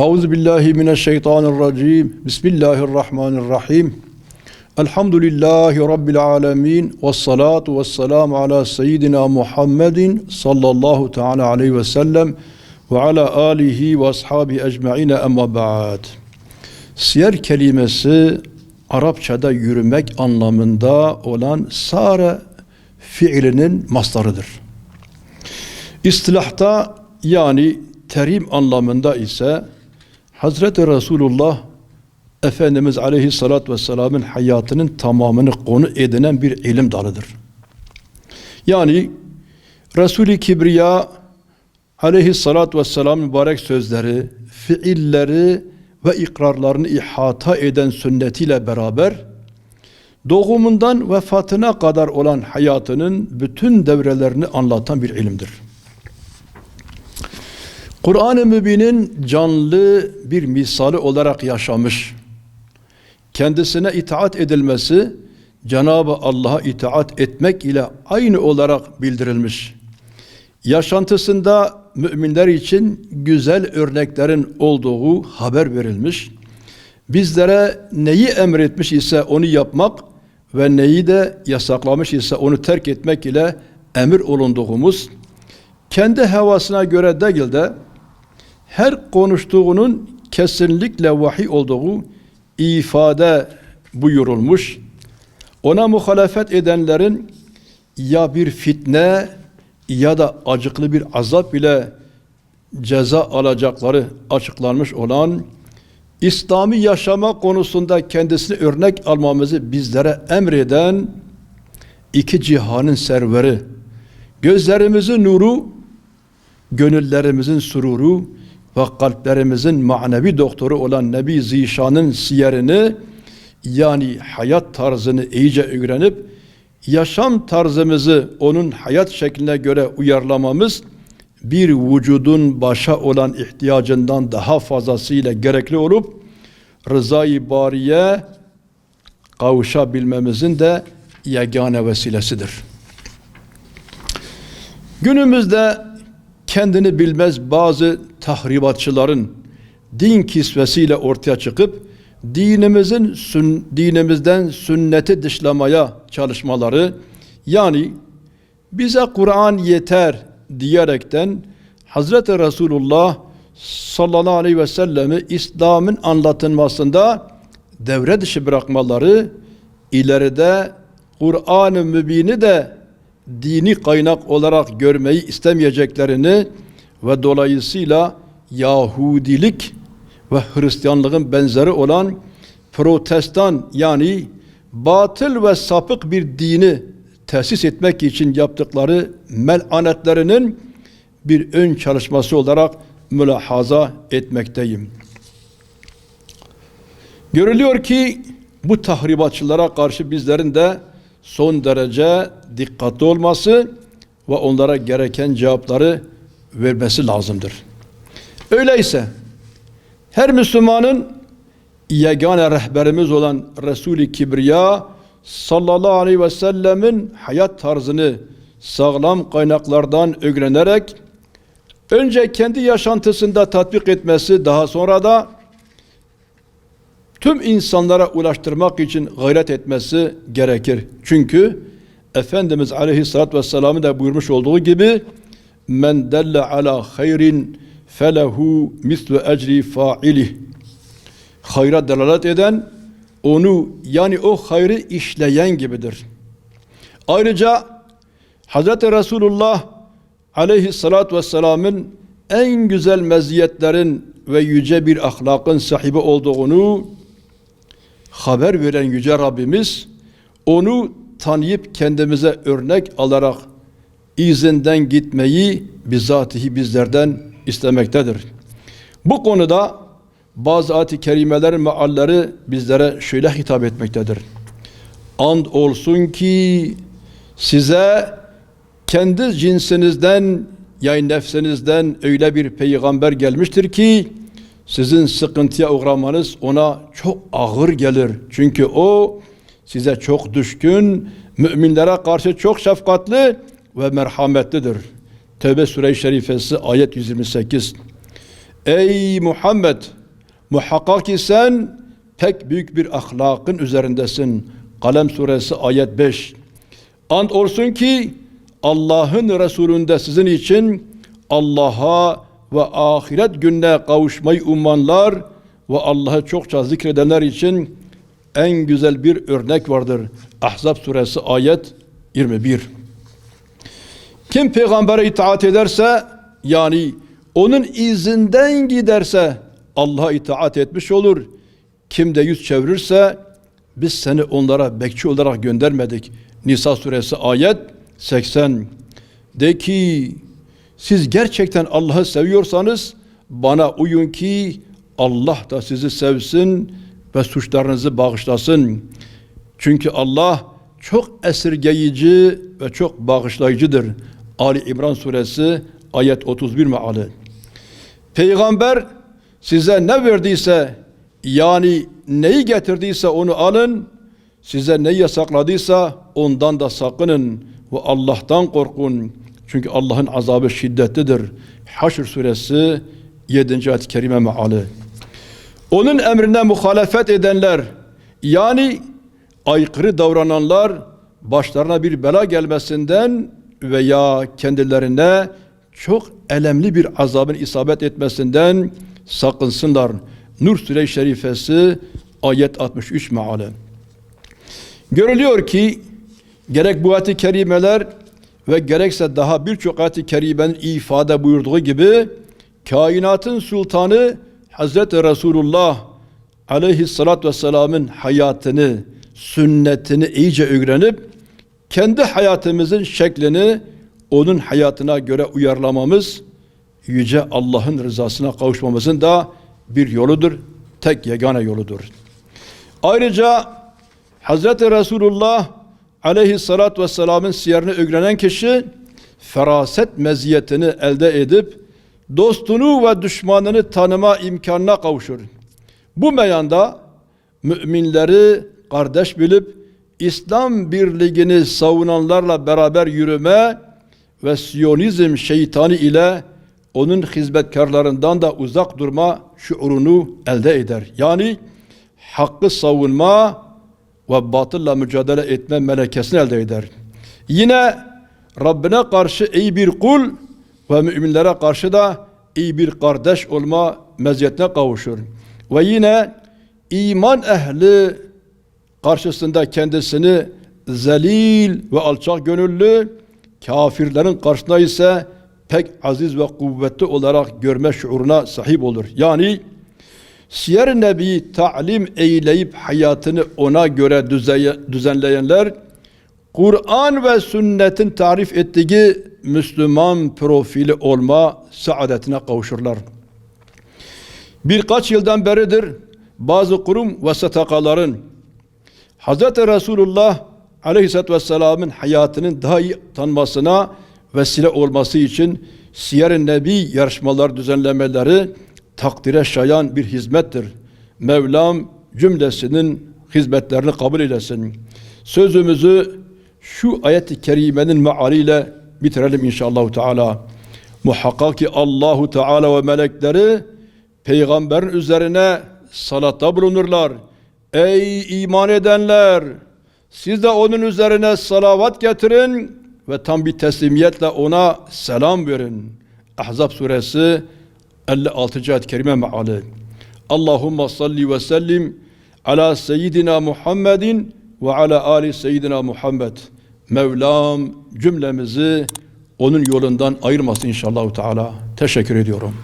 Euzu billahi mineşşeytanirracim. Bismillahirrahmanirrahim. Elhamdülillahi rabbil alamin ve salatu vesselam ala seyyidina Muhammedin sallallahu teala aleyhi ve sellem ve ala alihi ve ashabi ecmaîn emma ba'd. Siyer kelimesi Arapçada yürümek anlamında olan sare fiilinin mastarıdır. İstilahta yani terim anlamında ise Hazreti Resulullah Efendimiz Aleyhisselatü Vesselam'ın hayatının tamamını konu edinen bir ilim dalıdır. Yani Resul-i Kibriya Aleyhisselatü Vesselam mübarek sözleri, fiilleri ve ikrarlarını ihata eden sünnetiyle beraber doğumundan vefatına kadar olan hayatının bütün devrelerini anlatan bir ilimdir. Kur'an-ı Mübin'in canlı bir misali olarak yaşamış, kendisine itaat edilmesi, Cenab-ı Allah'a itaat etmek ile aynı olarak bildirilmiş. Yaşantısında müminler için güzel örneklerin olduğu haber verilmiş. Bizlere neyi emretmiş ise onu yapmak ve neyi de yasaklamış ise onu terk etmek ile emir olunduğumuz, kendi hevasına göre değil de her konuştuğunun kesinlikle vahiy olduğu ifade buyurulmuş. Ona muhalefet edenlerin ya bir fitne ya da acıklı bir azap ile ceza alacakları açıklanmış olan İslami yaşama konusunda kendisini örnek almamızı bizlere emreden iki cihanın serveri, gözlerimizin nuru, gönüllerimizin sururu ve kalplerimizin manevi doktoru olan Nebi Zişan'ın siyerini yani hayat tarzını iyice öğrenip yaşam tarzımızı onun hayat şekline göre uyarlamamız bir vücudun başa olan ihtiyacından daha fazlasıyla gerekli olup rızayı bariye kavuşabilmemizin de yegane vesilesidir. Günümüzde kendini bilmez bazı tahribatçıların din kisvesiyle ortaya çıkıp dinimizin sün, dinimizden sünneti dışlamaya çalışmaları yani bize Kur'an yeter diyerekten Hazreti Resulullah sallallahu aleyhi ve sellemi İslam'ın anlatılmasında devre dışı bırakmaları ileride Kur'an-ı Mübin'i de dini kaynak olarak görmeyi istemeyeceklerini ve dolayısıyla Yahudilik ve Hristiyanlığın benzeri olan protestan yani batıl ve sapık bir dini tesis etmek için yaptıkları melanetlerinin bir ön çalışması olarak mülahaza etmekteyim. Görülüyor ki bu tahribatçılara karşı bizlerin de son derece dikkatli olması ve onlara gereken cevapları vermesi lazımdır. Öyleyse her Müslümanın yegane rehberimiz olan Resul-i Kibriya sallallahu aleyhi ve sellemin hayat tarzını sağlam kaynaklardan öğrenerek önce kendi yaşantısında tatbik etmesi daha sonra da tüm insanlara ulaştırmak için gayret etmesi gerekir. Çünkü Efendimiz Aleyhisselatü Vesselam'ın da buyurmuş olduğu gibi men delle ala hayrin felehu mislu ecri failih hayra delalet eden onu yani o hayrı işleyen gibidir. Ayrıca Hz. Resulullah aleyhissalatü vesselamın en güzel meziyetlerin ve yüce bir ahlakın sahibi olduğunu haber veren Yüce Rabbimiz onu tanıyıp kendimize örnek alarak izinden gitmeyi bizatihi bizlerden istemektedir. Bu konuda bazı ayet-i kerimelerin mealleri bizlere şöyle hitap etmektedir. And olsun ki size kendi cinsinizden yani nefsinizden öyle bir peygamber gelmiştir ki sizin sıkıntıya uğramanız ona çok ağır gelir. Çünkü o size çok düşkün, müminlere karşı çok şefkatli ve merhametlidir. Tevbe Sure-i Şerifesi ayet 128. Ey Muhammed muhakkak ki sen pek büyük bir ahlakın üzerindesin. Kalem suresi ayet 5. Ant olsun ki Allah'ın Resulünde sizin için Allah'a ve ahiret gününe kavuşmayı umanlar ve Allah'ı çokça zikredenler için en güzel bir örnek vardır. Ahzab suresi ayet 21. Kim peygambere itaat ederse yani onun izinden giderse Allah'a itaat etmiş olur. Kim de yüz çevirirse biz seni onlara bekçi olarak göndermedik. Nisa suresi ayet 80. De ki siz gerçekten Allah'ı seviyorsanız bana uyun ki Allah da sizi sevsin ve suçlarınızı bağışlasın. Çünkü Allah çok esirgeyici ve çok bağışlayıcıdır. Ali İmran suresi ayet 31 meali. Peygamber size ne verdiyse yani neyi getirdiyse onu alın. Size ne yasakladıysa ondan da sakının ve Allah'tan korkun. Çünkü Allah'ın azabı şiddetlidir. Haşr suresi 7. ayet-i kerime meali. Onun emrine muhalefet edenler yani aykırı davrananlar başlarına bir bela gelmesinden veya kendilerine çok elemli bir azabın isabet etmesinden sakınsınlar. Nur Süre-i Şerifesi ayet 63 meali. Görülüyor ki gerek bu ayet-i kerimeler ve gerekse daha birçok ayet-i kerimenin ifade buyurduğu gibi kainatın sultanı Hazreti Resulullah aleyhissalatü vesselamın hayatını, sünnetini iyice öğrenip kendi hayatımızın şeklini onun hayatına göre uyarlamamız yüce Allah'ın rızasına kavuşmamızın da bir yoludur. Tek yegane yoludur. Ayrıca Hazreti Resulullah aleyhissalatü vesselamın siyerini öğrenen kişi feraset meziyetini elde edip dostunu ve düşmanını tanıma imkanına kavuşur. Bu meyanda müminleri kardeş bilip İslam birliğini savunanlarla beraber yürüme ve Siyonizm şeytanı ile onun hizmetkarlarından da uzak durma şuurunu elde eder. Yani hakkı savunma ve batılla mücadele etme melekesini elde eder. Yine Rabbine karşı iyi bir kul ve müminlere karşı da iyi bir kardeş olma meziyetine kavuşur. Ve yine iman ehli karşısında kendisini zelil ve alçak gönüllü, kafirlerin karşısında ise pek aziz ve kuvvetli olarak görme şuuruna sahip olur. Yani Siyer-i Nebi'yi talim eyleyip hayatını ona göre düzenleyenler, Kur'an ve sünnetin tarif ettiği Müslüman profili olma saadetine kavuşurlar. Birkaç yıldan beridir bazı kurum ve satakaların Hz. Resulullah Aleyhisselatü Vesselam'ın hayatının daha iyi tanımasına vesile olması için Siyer-i Nebi yarışmalar düzenlemeleri takdire şayan bir hizmettir. Mevlam cümlesinin hizmetlerini kabul eylesin. Sözümüzü şu ayet-i kerimenin mealiyle bitirelim inşallah Teala. Muhakkak ki Allahu Teala ve melekleri peygamberin üzerine salatta bulunurlar. Ey iman edenler! Siz de onun üzerine salavat getirin ve tam bir teslimiyetle ona selam verin. Ahzab suresi 56. ayet-i kerime meali. Allahumma salli ve sellim ala seyyidina Muhammedin ve ala ali seyyidina Muhammed. Mevlam cümlemizi onun yolundan ayırmasın inşallah Teala. Teşekkür ediyorum.